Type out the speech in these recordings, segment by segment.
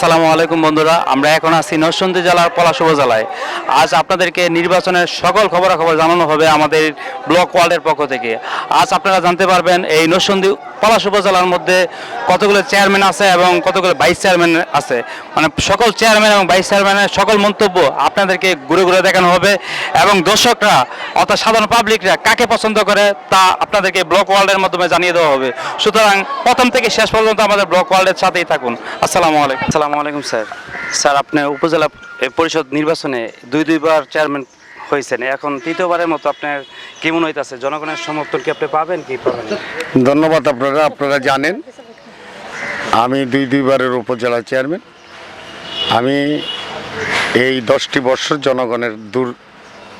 আসসালামু আলাইকুম বন্ধুরা, আমরা এখন আছি নরসিংদী জেলার পলাশ উপজেলায়। আজ আপনাদেরকে নির্বাচনের সকল খবরাখবর জানানো হবে আমাদের ব্লক ওয়ার্ল্ডের পক্ষ থেকে। আজ আপনারা জানতে পারবেন, এই নরসিংদী পলাশ উপজেলার মধ্যে কতগুলো চেয়ারম্যান আছে এবং কতগুলো ভাইস চেয়ারম্যান আছে? মানে সকল চেয়ারম্যান এবং ভাইস চেয়ারম্যানের সকল মন্তব্য আপনাদেরকে ঘুরে ঘুরে দেখানো হবে এবং দর্শকরা, অর্থাৎ সাধারণ পাবলিকরা কাকে পছন্দ করে তা আপনাদেরকে ব্লক ওয়ার্ল্ডের মাধ্যমে জানিয়ে দেওয়া হবে। সুতরাং প্রথম থেকে শেষ পর্যন্ত আমাদের ব্লক ওয়ার্ল্ডের সাথেই থাকুন। আসসালামু আলাইকুম। আসসালামু আলাইকুম, স্যার। স্যার, আপনি উপজেলা পরিষদ নির্বাচনে দুই, দুইবার চেয়ারম্যান হয়েছেন। এখন তৃতীয়বারের মতো আপনার কেমন হইতাছে? জনগণের সমর্থন কি আপনি পাবেন কি পাবেন ধন্যবাদ আপনারা আপনারা জানেন। আমি দুই, দুইবারের উপজেলা চেয়ারম্যান। আমি এই দশটি বছর জনগণের দূর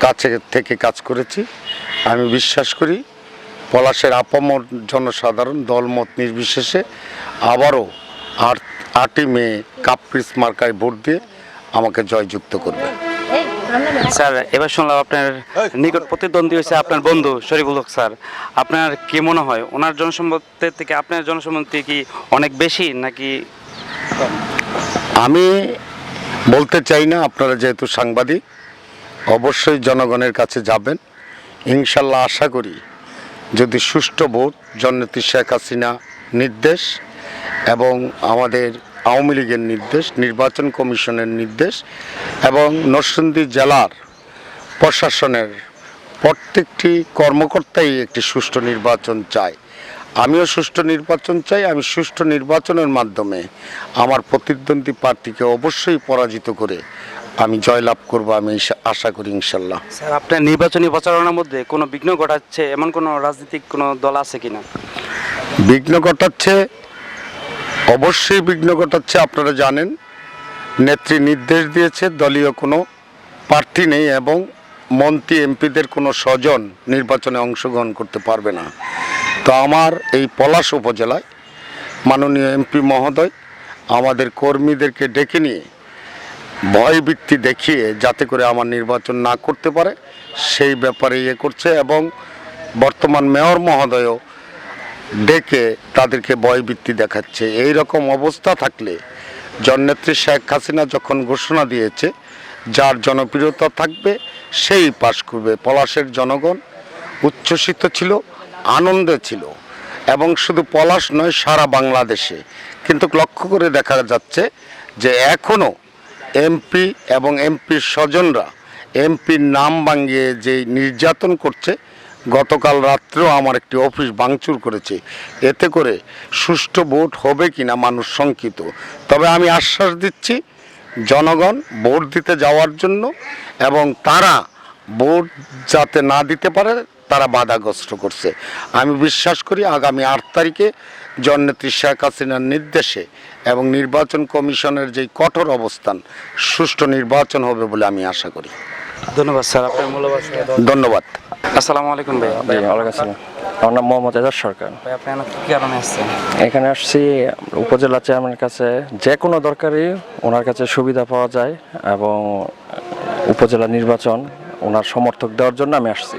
কাছে থেকে কাজ করেছি। আমি বিশ্বাস করি, পলাশের আপামর জনসাধারণ দলমত নির্বিশেষে আবারও আট, আটই মে কাপ্রিস মার্কায় ভোট দিয়ে আমাকে জয়যুক্ত করবে। স্যার এবার শুনলাম আপনার নিকট প্রতিদ্বন্দ্বী হয়েছে আপনার বন্ধু শরীফুল হক স্যার। আপনার কি মনে হয় ওনার জনসম্মতের থেকে আপনার জনসম্মতি কি অনেক বেশি নাকি? আমি বলতে চাই না আপনারা যেহেতু সাংবাদিক অবশ্যই জনগণের কাছে যাবেন। ইনশাল্লাহ আশা করি যদি সুষ্ঠু ভোট জননেত্রী শেখ হাসিনা নির্দেশ এবং আমাদের আওয়ামী লীগের নির্দেশ নির্বাচন কমিশনের নির্দেশ এবং নরসিংদী জেলার প্রশাসনের প্রত্যেকটি কর্মকর্তাই একটি সুষ্ঠু নির্বাচন চায়। আমিও সুষ্ঠু নির্বাচন চাই আমি সুষ্ঠু নির্বাচনের মাধ্যমে আমার প্রতিদ্বন্দ্বী প্রার্থীকে অবশ্যই পরাজিত করে আমি জয়লাভ করব আমি আশা করি ইনশাল্লাহ। স্যার আপনার নির্বাচনী প্রচারণার মধ্যে কোনো বিঘ্ন ঘটাচ্ছে? এমন কোনো রাজনৈতিক কোনো দল আছে কিনা? বিঘ্ন ঘটাচ্ছে অবশ্যই বিঘ্ন ঘটাচ্ছে, আপনারা জানেন। নেত্রী নির্দেশ দিয়েছে, দলীয় কোনো প্রার্থী নেই এবং মন্ত্রী, এমপিদের কোনো স্বজন নির্বাচনে অংশগ্রহণ করতে পারবে না। তো আমার এই পলাশ উপজেলায় মাননীয় এমপি মহোদয়, আমাদের কর্মীদেরকে ডেকে নিয়ে ভয়বৃত্তি দেখিয়ে যাতে করে আমার নির্বাচন না করতে পারে, সেই ব্যাপারে ইয়ে করছে এবং বর্তমান মেয়র মহোদয়ও ডেকে তাদেরকে ভয়বৃত্তি দেখাচ্ছে। এই রকম অবস্থা থাকলে জননেত্রী শেখ হাসিনা যখন ঘোষণা দিয়েছে, যার জনপ্রিয়তা থাকবে, সেই পাশ করবে। পলাশের জনগণ উচ্ছ্বসিত ছিল, আনন্দে ছিল। এবং শুধু পলাশ নয়, সারা বাংলাদেশে। কিন্তু লক্ষ্য করে দেখা যাচ্ছে যে এখনও এমপি এবং এমপির স্বজনরা, এমপির নাম ভাঙিয়ে যে নির্যাতন করছে গতকাল রাত্রেও আমার একটি অফিস ভাঙচুর করেছে। এতে করে সুষ্ঠু ভোট হবে কিনা মানুষ শঙ্কিত। তবে আমি আশ্বাস দিচ্ছি জনগণ ভোট দিতে যাওয়ার জন্য এবং তারা ভোট যাতে না দিতে পারে তারা বাধাগ্রস্ত করছে। আমি বিশ্বাস করি আগামী আট তারিখে জননেত্রী শেখ হাসিনার নির্দেশে এবং নির্বাচন কমিশনের যেই কঠোর অবস্থান সুষ্ঠু নির্বাচন হবে বলে আমি আশা করি। ধন্যবাদ স্যার আপনার। ধন্যবাদ। আসসালামু আলাইকুম ভাই ওয়ালাইকুম আসসালাম। আমার নাম মোহাম্মদ এজাজ সরকার। ভাই আপনি কি কারণে আসছেন? এখানে আসছি উপজেলা চেয়ারম্যানের কাছে। যে কোনো দরকারি ওনার কাছে সুবিধা পাওয়া যায় এবং উপজেলা নির্বাচন ওনার সমর্থক দেওয়ার জন্য আমি আসছি।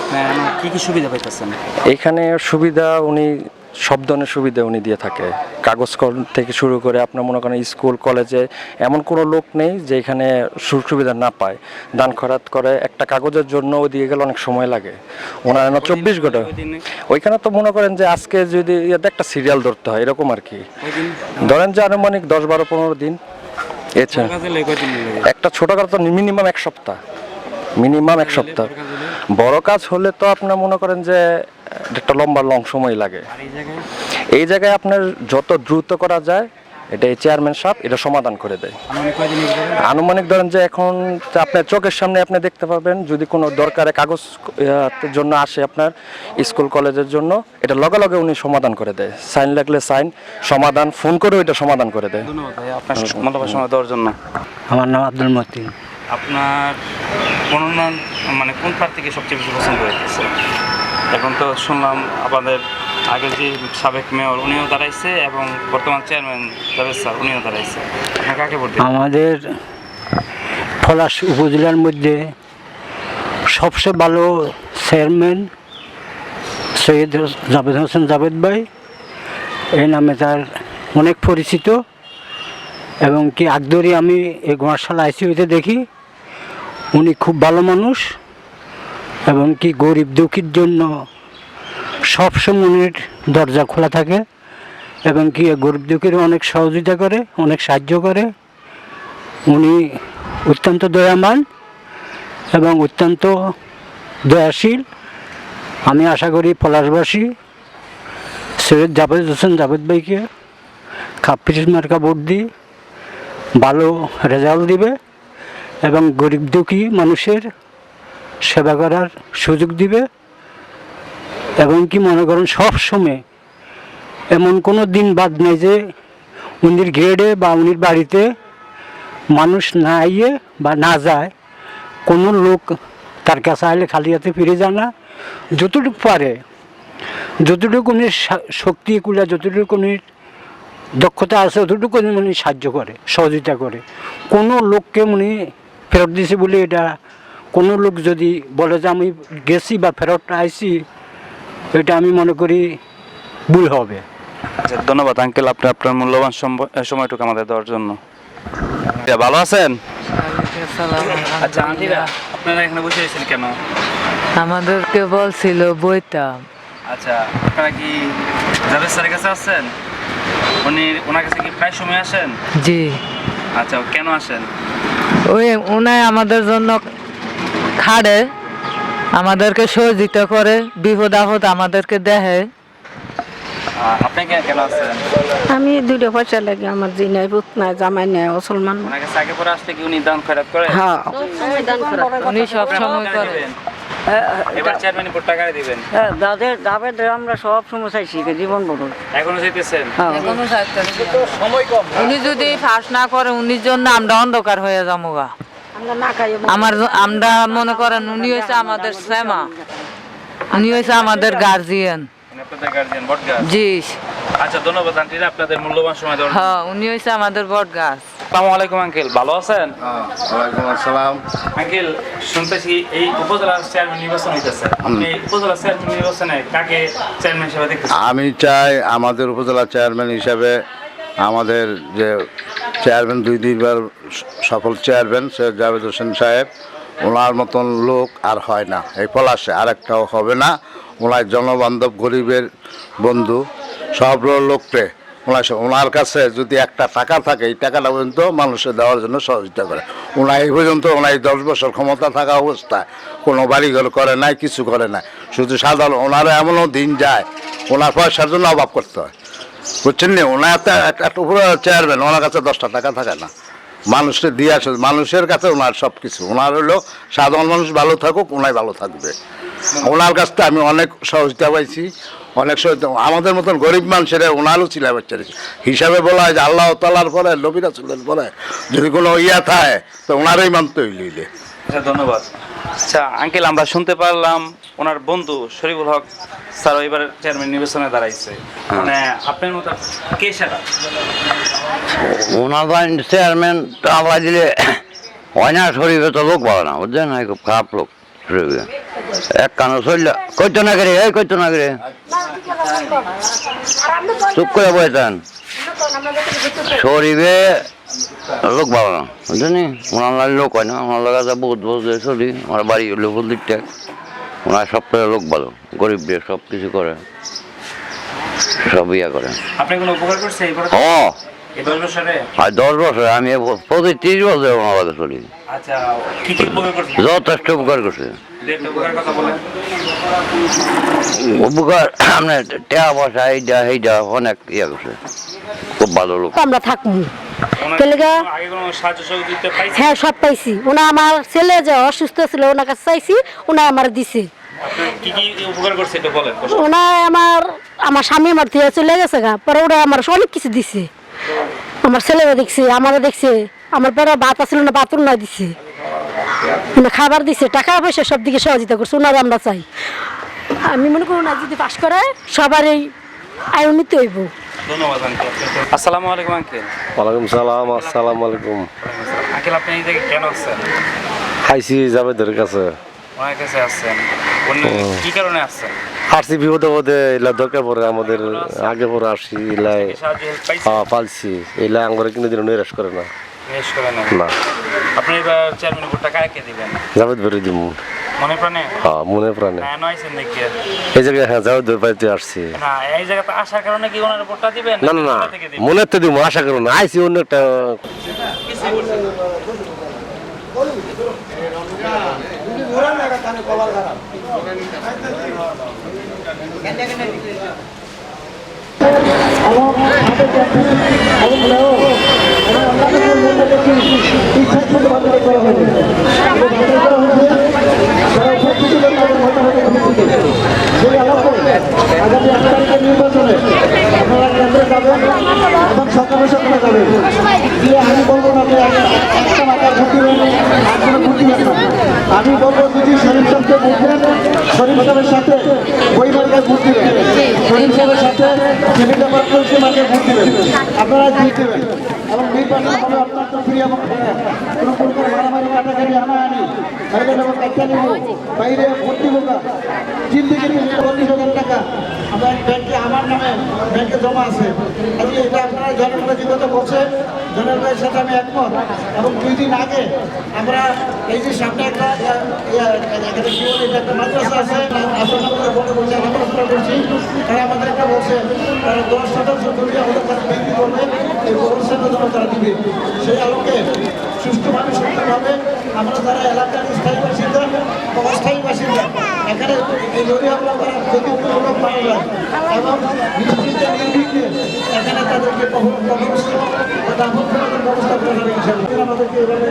আপনি কি কি সুবিধা পাইতেছেন? এখানে সুবিধা উনি সব ধরনের সুবিধা উনি দিয়ে থাকে। কাগজ কল- থেকে শুরু করে আপনার মনে করেন স্কুল কলেজে এমন কোনো লোক নেই যে এখানে সুযোগ সুবিধা না পায়। দান খরাত করে একটা কাগজের জন্য ওই দিয়ে গেলে অনেক সময় লাগে। ওনার চব্বিশ ঘণ্টা ওইখানে তো মনে করেন যে আজকে যদি একটা সিরিয়াল ধরতে হয় এরকম আর কি। ধরেন যে আনুমানিক দশ বারো পনেরো দিন। এছাড়া একটা ছোটখাটো তো মিনিমাম এক সপ্তাহ। মিনিমাম এক সপ্তাহ। বড় কাজ হলে তো আপনার মনে করেন যে একটা লম্বা লং সময় লাগে। এই জায়গায়? আপনার যত দ্রুত করা যায় এটা এই চেয়ারম্যান সাহেব এটা সমাধান করে দেয়। আনুমানিক ধরেন যে এখন আপনার চোখের সামনে আপনি দেখতে পাবেন যদি কোনো দরকারে কাগজ জন্য আসে আপনার স্কুল কলেজের জন্য এটা লগে লগে উনি সমাধান করে দেয়। সাইন লাগলে সাইন সমাধান ফোন করেও এটা সমাধান করে দেয়। ধন্যবাদ আপনার সময় দেওয়ার জন্য। আমার নাম আব্দুল মতিন। আপনার মনোনয়ন মানে কোন প্রার্থীকে সবচেয়ে বেশি পছন্দ হয়েছে এখন তো শুনলাম আমাদের আগে যে সাবেক মেয়র উনিও দাঁড়াইছে এবং বর্তমান চেয়ারম্যান জাভেদ স্যার উনিও দাঁড়াইছে। কাকে দিবেন? আমাদের পলাশ উপজেলার মধ্যে সবচেয়ে ভালো চেয়ারম্যান সৈয়দ জাভেদ হোসেন জাভেদ ভাই। এই নামে তার অনেক পরিচিত এবং কি আগদরি আমি এই ঘোড়াশাল আইসিউতে দেখি। উনি খুব ভালো মানুষ এবং কি গরিব দুঃখীর জন্য সবসময় উনির দরজা খোলা থাকে এবং কি গরিব দুঃখীর অনেক সহযোগিতা করে, অনেক সাহায্য করে। উনি অত্যন্ত দয়ামান এবং অত্যন্ত দয়াশীল। আমি আশা করি পলাশবাসী, সৈয়দ জাভেদ হোসেন জাভেদ ভাইকে কাপ্পিস মার্কা ভোট দিই ভালো রেজাল্ট দিবে। এবং গরিব দুঃখী মানুষের সেবা করার সুযোগ দিবে। এবং কি মনে করেন সব সময় এমন কোনো দিন বাদ নেই যে উনির গ্রেডে বা উনির বাড়িতে মানুষ না আইয়ে বা না যায়, কোনো লোক তার কাছে আইলে খালি হাতে ফিরে যায় না। যতটুকু পারে, যতটুকু উনি শক্তি কুলা, যতটুকু উনি দক্ষতা আছে অতটুকু উনি সাহায্য করে, সহযোগিতা করে। কোনো লোককে উনি ফেরত দিছে বলে এটা কোনো লোক যদি বলে যে আমি গেছি বা ফেরত আইছি এটা আমি মনে করি ভুল হবে। আচ্ছা, ধন্যবাদ আঙ্কেল আপনি আপনার মূল্যবান সময়টুকু আমাদের দেওয়ার জন্য। ভালো আছেন? আচ্ছা আপনারা এখানে বসে আছেন কেন? আমাদেরকে বলছিল বইটা। আচ্ছা আপনারা কি জাভেদ স্যারের কাছে আসছেন? উনি ওনার কাছে কি প্রায় সময় আসেন? জি। আচ্ছা কেন আসেন? ওই উনাই আমাদের জন্য খাড়ে আমাদেরকে সহযোগিতা করে বিপদ আপদ আমাদেরকে দেহে। আপনি কে- কেন আসছেন? আমি দুটো পয়সা লাগে আমার নাই পুত নাই জামাই নাই মুসলমান ওনার কাছে পরে আসতে কি উনি দান খয়রাত করে? হ্যাঁ। উনি সব সময় করে। দিবেন? এবার চেয়ারম্যান দিবেন। যাবে আমরা সব সময় চাইছি জীবন বড় এখনও যেতেছেন এখনও চাইতেছি না। উনি যদি ফাঁস না করে উনির জন্য আমরা অন্ধকার হয়ে যাব গা। আমরা আমার আমরা মনে করেন উনি হয়েছে আমাদের শ্যামা। উনি হয়েছে আমাদের গার্জিয়ান জি। আচ্ছা ধন্যবাদ আন্টিরা আপনাদের মূল্যবান সময় হ্যাঁ উনি হয়েছে আমাদের বট গাছ আসসালামু আলাইকুম আঙ্কেল। ভালো আছেন? ওয়ালাইকুম আসসালাম। আঙ্কেল শুনতেছি এই উপজেলা চেয়ারম্যান নির্বাচন হইতেছে। আপনি উপজেলা চেয়ারম্যান নির্বাচনে কাকে চেয়ারম্যান হিসেবে দেখতেছেন? আমি চাই আমাদের উপজেলা চেয়ারম্যান হিসাবে আমাদের যে চেয়ারম্যান দুই দুইবার সফল চেয়ারম্যান সৈয়দ জাভেদ হোসেন সাহেব ওনার মতন লোক আর হয় না। এই পলাশে আরেকটাও হবে না। ওনার জনবান্ধব গরিবের বন্ধু। সব লোককে ওনার ওনার কাছে যদি একটা টাকা থাকে, এই টাকাটা পর্যন্ত মানুষের দেওয়ার জন্য সহযোগিতা করে। ওনার এই পর্যন্ত ওনার দশ বছর ক্ষমতা থাকা অবস্থায় কোনো বাড়িঘর করে নাই, কিছু করে নাই। শুধু সাধারণ, ওনারও এমনও দিন যায়, ওনার পয়সার জন্য অভাব করতে হয়। বুঝছেন নি? ওনার একটা একটা উপরে চেয়ারম্যান ওনার কাছে দশটা টাকা থাকে না। মানুষকে দিয়ে আসে, মানুষের কাছে ওনার সব কিছু ওনার হলো সাধারণ মানুষ ভালো থাকুক, ওনাই ভালো থাকবে। ওনার কাছ থেকে আমি অনেক সহযোগিতা পাইছি। অনেক সময় আমাদের মতন গরিব মানুষের ওনারও ছিল বাচ্চা হিসাবে বলা হয় যে আল্লাহ তালার পরে লবিরা ছিলেন পরে যদি কোনো ইয়া থাকে তো ওনারই মানতে হইলে আচ্ছা ধন্যবাদ। আচ্ছা আঙ্কেল আমরা শুনতে পারলাম ওনার বন্ধু শরীফুল হক স্যার এবার চেয়ারম্যান নির্বাচনে দাঁড়াইছে। মানে আপনার মতো কে সেটা? ওনার চেয়ারম্যান আল্লাহ দিলে হয় না শরীরে তো লোক ভালো না বুঝছেন খুব খারাপ লোক এক কানো চললে কইতো না করে এই কইতো না করে চুপ করে বইতেন শরীরে লোক ভালো না বুঝছেন ওনার লোক হয় না ওনার লাগা যা বহুত বছর চলি আমার বাড়ি হলো দিকটা ওনার সব করে লোক ভালো গরিবদের সব কিছু করে সব ইয়া করে। আপনি দশ আর দশ বছর আমি এ প্রতি তিরিশ বছর চলি আচ্ছা কি কি উপকার করছে? যথেষ্ট উপকার করছে। উপকার কথা বলেন। উপকার আপনার টাকা পয়সা এইটা এইটা অনেক ইয়ে করছে। খুব ভালো লোক। আমরা থাকব। হ্যাঁ সব পাইছি। ওনা আমার ছেলে যে অসুস্থ ছিল ওনার কাছে চাইছি ওনা আমার দিছে। ওনা আমার আমার স্বামী আমার চলে গেছে গা পরে ওরা আমার অনেক কিছু দিছে। আমার ছেলেরা দেখছে আমারও দেখছে আমার পরে ভাত আছিল না বাথরুম না দিছে। খাবার দিছে টাকা পয়সা সব দিকে সহযোগিতা করছে ওনার আমরা চাই। আমি মনে করি ওনার যদি পাশ করে সবারই আয়ন নিতে হইব। ধন্যবাদ আসসালামু আলাইকুম আঙ্কেল ওয়ালাইকুম সালাম আসসালামু আলাইকুম। আঙ্কেল আপনি এই জায়গায় কেন কাছে। ওনার কাছে কি কারণে আসছেন? আসছি বিপদে বোধে এলা দরকার পড়ে আমাদের। আগে পরে আসি এলাই হ্যাঁ পালছি। এলাই আঙ্গরে কিন্তু দিন নিরাশ করে না। না। আপনি এবার চেয়ারম্যান ভোটটা কাকে দিবেন? জাভেদ দিব। মনে প্রাণে? হ্যাঁ মনে প্রাণে। হ্যাঁ এই জায়গায় হ্যাঁ জাভেদ আসছি। না এই জায়গাতে আসার কারণে কি ওনার ভোটটা দিবেন? না না মনে তো দিব আশা করো না। আইসি অন্য একটা সকালে সকালে যাবে দিয়ে আমি বলব না যে একটা মাথায় ভর্তি হয়ে আর কোনো ভর্তি হবে না শরীফ সাহেবের সাথে ওই মার্কায় ভোট দিবেন শরীফ সাহেবের সাথে মার্কায় মার্কায় ভোট দিবেন আপনারা জিত দেবেন এবং নির্বাচন হবে অত্যন্ত ফ্রি এবং fair। কোনো প্রকার মারামারি কাটাকাটি হানাহানি বাইরে এবং কাজটা নেব। বাইরে ভর্তি বোকা জিন্দিগি চল্লিশ হাজার টাকা আমার ব্যাংকে আমার নামে ব্যাংকে জমা আছে। আজকে এটা আপনারা কথা বলছে জনের ভাইয়ের সাথে আমি একমত। এবং দুই দিন আগে আমরা এই যে সামনে একটা এখানে কি বলে একটা মাদ্রাসা আমাদের একটা বলছে তারা দশ আমাদের কাছে বিক্রি করবে, এই সুন্দরভাবে আমরা এলাকার স্থায়ী বাসিন্দা, অস্থায়ী বাসিন্দা, এখানে এই দরিয়াগুলো করা যদি কোনো পাওয়া যায় এবং এখানে তাদেরকে কখনো করার। তিনি আমাদেরকে এভাবে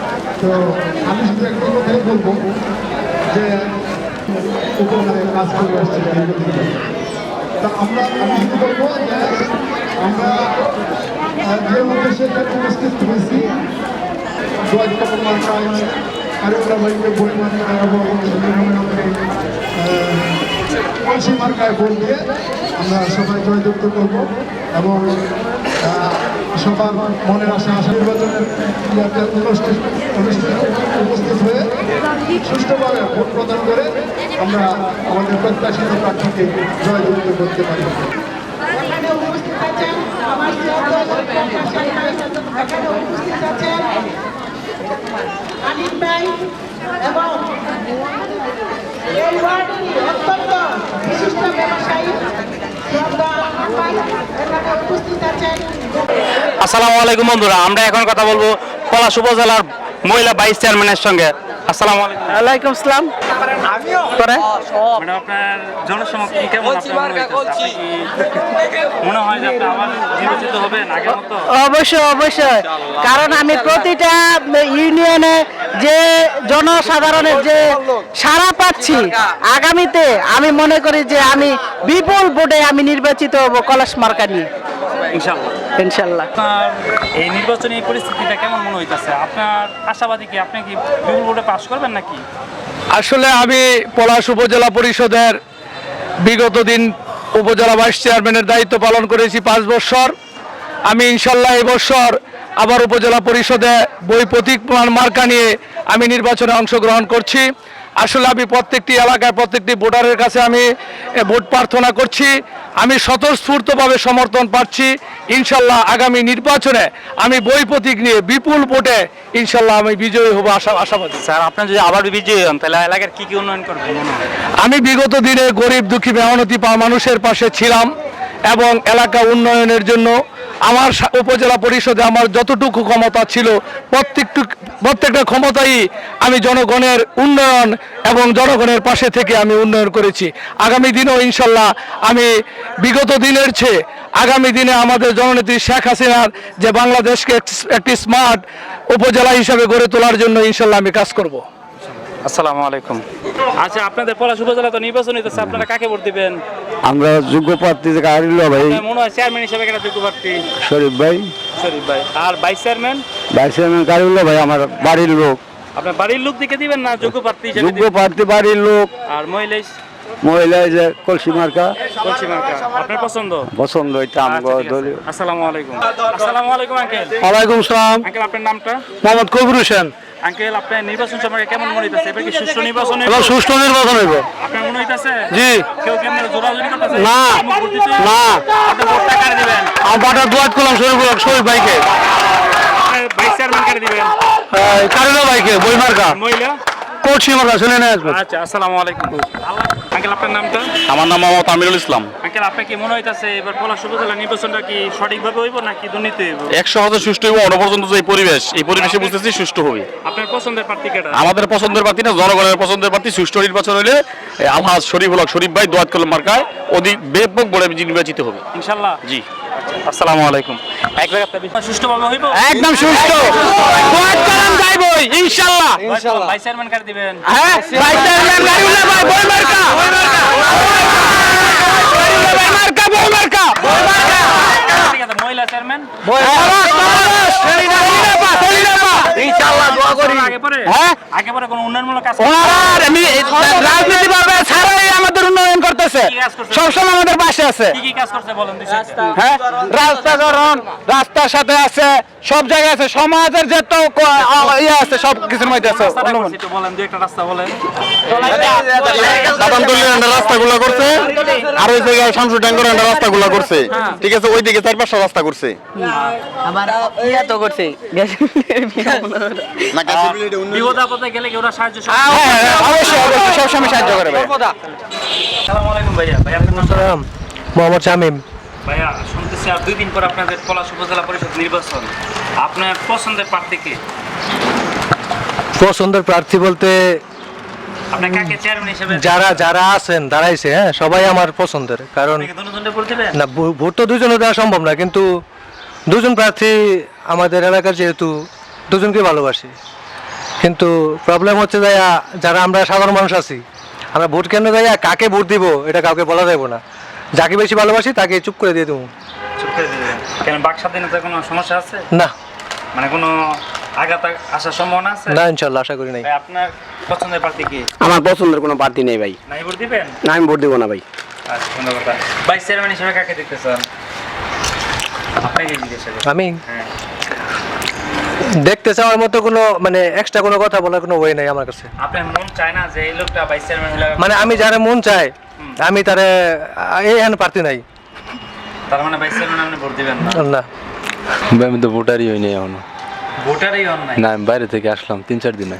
তো আমি শুধু একটা কথাই বলব যে উপকারে কাজ করে আসছি তা আমরা আমি শুধু বলব যে আমরা যে উদ্দেশ্যে উপস্থিত হয়েছি জয় কমল মার্কায় আরেকটা ভাইকে বই কলসি মার্কায় ভোট দিয়ে আমরা সবাই জয়যুক্ত করব এবং সবার মনের আশা আশা নির্বাচনের উপস্থিত হয়ে সুষ্ঠুভাবে ভোট প্রদান করে আমরা আমাদের প্রত্যাশিত প্রার্থীকে জয়যুক্ত করতে পারি। উপস্থিত আছেন। আসসালামু আলাইকুম বন্ধুরা আমরা এখন কথা বলব পলাশ উপজেলার মহিলা ভাইস চেয়ারম্যানের সঙ্গে। আসসালামু আলাইকুম। ওয়ালাইকুম আসসালাম। করে ম্যাডাম আপনার জনসমক্ষে কেমন আপনার মনে হইতেছে? আপনি কি মনে হয় যে আপনি আবার নির্বাচিত হবেন আগের মতো? অবশ্যই অবশ্যই। কারণ আমি প্রতিটা ইউনিয়নে যে জনসাধারণের যে সারা পাচ্ছি আগামীতে আমি মনে করি যে আমি বিপুল ভোটে আমি নির্বাচিত হব কলাশ মার্কা নিয়ে। ইনশাআল্লাহ। ইনশাল্লাহ। আপনার এই নির্বাচনী পরিস্থিতিটা কেমন মনে হইতেছে? আপনার আশাবাদী কি? আপনি কি বিপুল ভোটে পাশ করবেন নাকি? আসলে আমি পলাশ উপজেলা পরিষদের বিগত দিন উপজেলা ভাইস চেয়ারম্যানের দায়িত্ব পালন করেছি পাঁচ বছর। আমি ইনশাল্লাহ এই বছর আবার উপজেলা পরিষদে বই প্রতীক মার্কা নিয়ে আমি নির্বাচনে অংশগ্রহণ করছি। আসলে আমি প্রত্যেকটি এলাকায় প্রত্যেকটি ভোটারের কাছে আমি ভোট প্রার্থনা করছি। আমি স্বতঃস্ফূর্তভাবে সমর্থন পাচ্ছি। ইনশাল্লাহ আগামী নির্বাচনে আমি বই প্রতীক নিয়ে বিপুল ভোটে ইনশাল্লাহ আমি বিজয়ী হব আশা আশাবাদী। স্যার আপনি যদি আবার বিজয়ী হন তাহলে এলাকার কী কী উন্নয়ন করবেন? আমি বিগত দিনে গরিব দুঃখী মেহনতি পা মানুষের পাশে ছিলাম এবং এলাকা উন্নয়নের জন্য আমার উপজেলা পরিষদে আমার যতটুকু ক্ষমতা ছিল, প্রত্যেকটু প্রত্যেকটা ক্ষমতাই আমি জনগণের উন্নয়ন এবং জনগণের পাশে থেকে আমি উন্নয়ন করেছি। আগামী দিনেও ইনশাল্লাহ আমি বিগত দিনের চেয়ে আগামী দিনে আমাদের জননেত্রী শেখ হাসিনার যে বাংলাদেশকে একটি স্মার্ট উপজেলা হিসাবে গড়ে তোলার জন্য ইনশাল্লাহ আমি কাজ করব। আসসালামু আলাইকুম। আচ্ছা আপনাদের পলাশ উপজেলা তো নির্বাচন হইতেছে আপনারা কাকে ভোট দিবেন? আমরা যোগ্য প্রার্থী কারিল ভাই। মনে হয় চেয়ারম্যান হিসেবে কেন যোগ্য প্রার্থী? শরীফ ভাই। শরীফ ভাই। আর vice chairman vice chairman Karil ভাই আমার বাড়ির লোক। আপনার বাড়ির লোক দিকে দিবেন না যোগ্য প্রার্থী হিসেবে যোগ্য প্রার্থী বাড়ির লোক। আর মহিলা মহিলা যে কলসি মার্কা। কলসি মার্কা। আপনার পছন্দ? পছন্দ এটা আচ্ছা, আসসালামু আলাইকুম। আসসালামু আলাইকুম আঙ্কেল। ওয়ালাইকুম সালাম। আঙ্কেল আপনার নামটা? মোহাম্মদ কবির হোসেন। আঙ্কেল আপনার নির্বাচন সম্পর্কে কেমন মনে হইতাছে? এবার কি সুষ্ঠু নির্বাচন হইব? এবার সুষ্ঠু নির্বাচন হইব। আপনার মনে হইতাছে? জি। কেউ কি আপনার জোরাজুরি করতেছে? না। না। আপনি ভোটটা কারে দিবেন? আমার বাটার দোয়াত করলাম শরীফ শরীফ ভাইকে। ভাইস চেয়ারম্যান কারে দিবেন? কারিলা ভাইকে বইমার্কা মহিলা? কোর্টসি মার্কা শুনে আসবেন। আচ্ছা আসসালামু আলাইকুম। আঙ্কেল আপনার নামটা? আমার নাম মোহাম্মদ আমিরুল ইসলাম। আঙ্কেল আপনার কি মনে হইতাছে এবার পলাশ উপজেলা নির্বাচনটা কি সঠিকভাবে হইব নাকি দুর্নীতি হইব? একশো হাজার সুষ্ঠু হইব অন পর্যন্ত যে পরিবেশ এই পরিবেশে বুঝতেছি সুষ্ঠু হবে। আপনার পছন্দের প্রার্থী কেটা আমাদের পছন্দের প্রার্থী না জনগণের পছন্দের প্রার্থী সুষ্ঠু নির্বাচন হলে আলহাজ শরীফ হলক শরীফ ভাই দোয়াত কলম মার্কায় অধিক ব্যাপক বলে নির্বাচিত হবে। ইনশাল্লাহ। জি। আসসালামু আলাইকুম। সুষ্ঠুভাবে হইব? একদম সুষ্ঠু। যাইবই ইনশাআল্লাহ। ইনশাআল্লাহ। ভাইস চেয়ারম্যান কারে দিবেন। হ্যাঁ ভাই চেয়ারম্যান কারিলা ভাই বইমার্কা বইমার্কা বইমার্কা ঠিক আছে মহিলা চেয়ারম্যান। ইনশাআল্লাহ দোয়া করি। আগে পরে হ্যাঁ। আগে পরে কোনো উন্নয়নমূলক কাজ আমি রাজনীতি ভাবে ছাড়াই আমাদের উন্নয়ন করতেছে? সবসময় আমাদের পাশে আছে। কি কি কাজ করছে বলেন দুই চারটা। হ্যাঁ? রাস্তাকরণ রাস্তার সাথে আছে সব জায়গায় আছে। সমাজের যত ক- আ- ইয়ে আছে সব কিছুর মধ্যে আছে। রাস্তাটা করছে একটু বলেন দুই একটা রাস্তা বলেন। সাধারণ দলীয় রাস্তাগুলো করছে আর ওই জায়গায় শামসু ট্যাঙ্কর রাস্তাগুলো করছে। ঠিক আছে ওই চার পাঁচটা রাস্তা করছে। না বিপদ আপদে গেলে কি ওরা সাহায্য হ্যাঁ, হ্যাঁ, অবশ্যই অবশ্যই সবসময় সাহায্য করে মোহাম্মদ শামিম। ভাইয়া শুনতেছি আর দুই দিন পর আপনাদের পলাশ উপজেলা পরিষদ নির্বাচন। আপনার পছন্দের প্রার্থী কে? পছন্দের প্রার্থী বলতে যারা যারা আছেন দাঁড়াইছে হ্যাঁ? সবাই আমার পছন্দের কারণ ভোট না ভোট তো দুজনে দেওয়া সম্ভব না কিন্তু দুজন প্রার্থী আমাদের এলাকার যেহেতু দুজনকে ভালোবাসি। কিন্তু প্রবলেম হচ্ছে যারা আমরা সাধারণ মানুষ আছি আমরা ভোট কেন্দ্র যাইয়া কাকে ভোট দিব এটা কাউকে বলা যাবে না। যাকে বেশি ভালোবাসি তাকে চুপ করে দিয়ে দেবো। চুপ করে কেন বাক স্বাধীনতার কোনো সমস্যা আছে? না। মানে কোনো আঘাত আসার সম্ভাবনা আছে? না ইনশাল্লাহ আশা করি নাই। আপনার পছন্দের প্রার্থী কি? আমার পছন্দের কোনো প্রার্থী নেই ভাই। নাই ভোট দিবেন? না আমি ভোট দেবো না ভাই। আচ্ছা সুন্দর কথা ভাইস চেয়ারম্যান হিসেবে কাকে দেখতে চান? আপনাকে জিজ্ঞেস আমি? হ্যাঁ। দেখতে চাওয়ার মতো কোনো মানে এক্সট্রা কোনো কথা বলার কোনো ওয়ে নাই আমার কাছে। আপনার মন চায় না যে এই লোকটা ভাইস চেয়ারম্যান হলে মানে আমি যারে মন চাই আমি তারে এই হ্যান পার্টি নাই। তার মানে ভাইস চেয়ারম্যান আপনি ভোট দিবেন না? না। আমি তো ভোটারই হই নাই এখনও। ভোটারই হন নাই? না আমি বাইরে থেকে আসলাম তিন চার দিনে